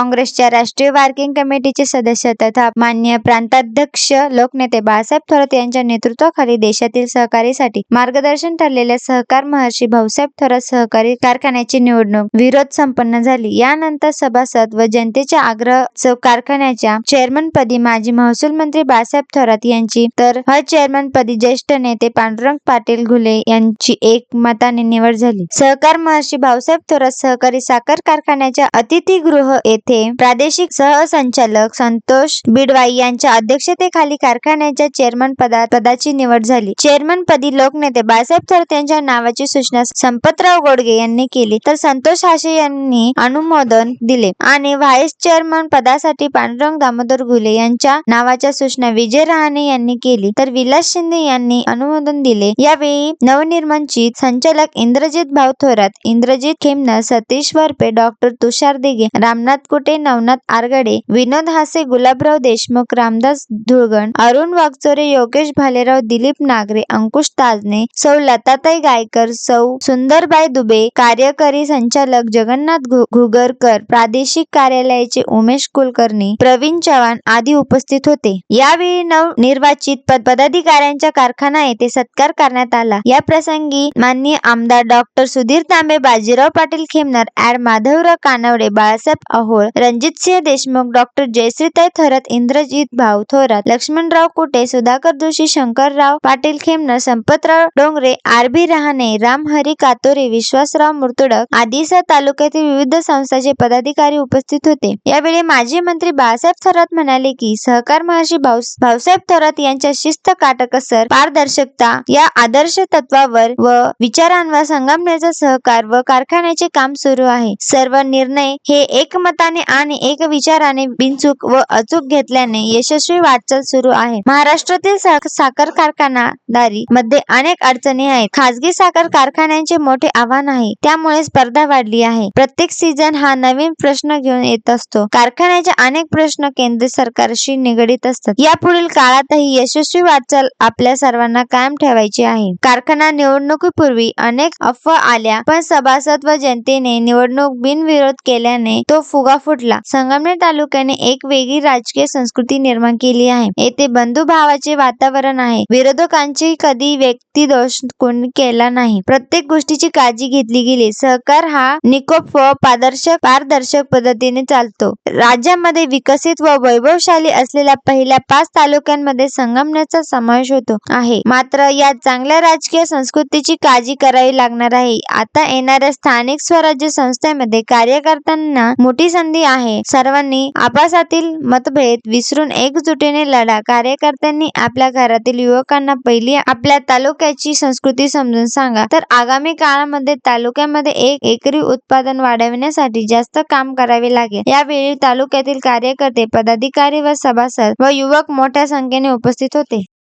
काँग्रेसच्या राष्ट्रीय वर्किंग कमिटीचे सदस्य तथा मान्य प्रांताध्यक्ष लोकनेते बाळासाहेब थोरात यांच्या नेतृत्वाखाली देशातील सहकारीसाठी मार्गदर्शन ठरलेल्या सहकार महर्षी भाऊसाहेब थोरात सहकारी कारखान्याची निवडणूक विरोध संपन्न झाली. यानंतर सभासद व जनतेच्या आग्रह च- कारखान्याच्या चेअरमनपदी माजी महसूल मंत्री बाळासाहेब थोरात यांची तर चेअरमनपदी ज्येष्ठ नेते पांडुरंग पाटील घुले यांची एक मताने निवड झाली. सहकार महर्षी भाऊसाहेब थोरात सहकारी साखर कारखान्याच्या अतिथीगृह येथे येथे प्रादेशिक सहसंचालक संतोष बिडवाई यांच्या अध्यक्षतेखाली कारखान्याच्या चेअरमन पदा पदाची निवड झाली. चेअरमन पदी लोकनेते बाळासाहेब थोरात यांच्या नावाची सूचना संपतराव गोडगे यांनी केली. तर संतोष हाशे यांनी अनुमोदन दिले आणि व्हाईस चेअरमन पदासाठी पांडुरंग दामोदर घुले यांच्या नावाच्या सूचना विजय रहाणे यांनी केली. तर विलास शिंदे यांनी अनुमोदन दिले. यावेळी नवनिर्माणचित संचालक इंद्रजित भाऊ थोरात इंद्रजित खेमना सतीश वरपे डॉक्टर तुषार दिघे रामनाथ खोटे नवनाथ आरगडे विनोद हासे गुलाबराव देशमुख रामदास धुळगण अरुण वागचोरे योगेश भालेराव दिलीप नागरे अंकुश ताजने सौ लताताई गायकर सौ सुंदरबाई दुबे कार्यकारी संचालक जगन्नाथ घुगरकर प्रादेशिक कार्यालयाचे उमेश कुलकर्णी प्रवीण चव्हाण आदी उपस्थित होते. यावेळी नवनिर्वाचित पद- पदाधिकाऱ्यांच्या कारखाना येथे सत्कार करण्यात आला. या प्रसंगी माननीय आमदार doctor Sudhir Tambe Bajirao Patil Khemnar Adv Madhavrao Kanawade Balasaheb Ahol Ranjitsinh Deshmukh doctor Jayshreetai Thorat Indrajit Bhau Thorat Laxmanrao Kute Sudhakar Joshi Shankarrao Patil Khemnar Sampatrao Dongre R B Rahane Ramhari Katore Vishwasrao Murtudak आदिसा तालुक्यातील विविध संस्थांचे पदाधिकारी उपस्थित होते. यावेळी माजी मंत्री बाळासाहेब थोरात म्हणाले की सहकार महर्षी भाऊ भाऊसाहेब थोरात यांच्या शिस्त काटकसर पारदर्शकता या आदर्श तत्वावर व विचारांवर संगमनेरचा सहकार व कारखान्याचे काम सुरू आहे. सर्व निर्णय हे एकमताने आणि एक विचाराने बिनचूक व अचूक घेतल्याने यशस्वी वाटचाल सुरू आहे. महाराष्ट्रातील साखर कारखानादारी मध्ये अनेक अडचणी आहेत. खासगी साखर कारखान्यांचे मोठे आव्हान आहे. त्यामुळे स्पर्धा वाढली आहे. प्रत्येक सीझन हा नवीन प्रश्न घेऊन येत असतो. कारखान्याचे अनेक प्रश्न केंद्र सरकारशी निगडीत असतात. या पुढील काळातही यशस्वी वाटचाल आपल्या सर्वांना कायम ठेवायची आहे. कारखाना निवडणुकीपूर्वी अनेक अफवा आल्या पण सभासद व जनतेने निवडणूक बिनविरोध केल्याने तो फुगा फुटला. संगमनेर तालुक्याने एक वेगळी राजकीय संस्कृती निर्माण केली आहे. येथे बंधुभावाचे वातावरण आहे. विरोधकांची कधी व्यक्ती दोष कोणी केला नाही. प्रत्येक गोष्टीची काळजी घेतली गेली. सहकार हा निकोप व पारदर्शक पारदर्शक पद्धतीने चालतो. राज्यामध्ये विकसित व वैभवशाली असलेल्या पहिल्या पाच तालुक्यांमध्ये संगमनेरचा समावेश होतो आहे. मात्र या चांगल्या राजकीय संस्कृतीची काळजी करावी लागणार आहे. आता येणाऱ्या स्थानिक स्वराज्य संस्थेमध्ये कार्यकर्त्यांना मोठी संधी संधी आहे. सर्वांनी आपासातील मतभेद विसरून एकजुटीने लढा. कार्यकर्त्यांनी आपल्या घरातील युवकांना पहिली आपल्या तालुक्याची संस्कृती समजून सांगा. तर आगामी काळामध्ये तालुक्यामध्ये एक एकरी उत्पादन वाढविण्यासाठी जास्त काम करावे लागेल. यावेळी तालुक्यातील कार्यकर्ते पदाधिकारी व सभासद व युवक मोठ्या संख्येने उपस्थित होते.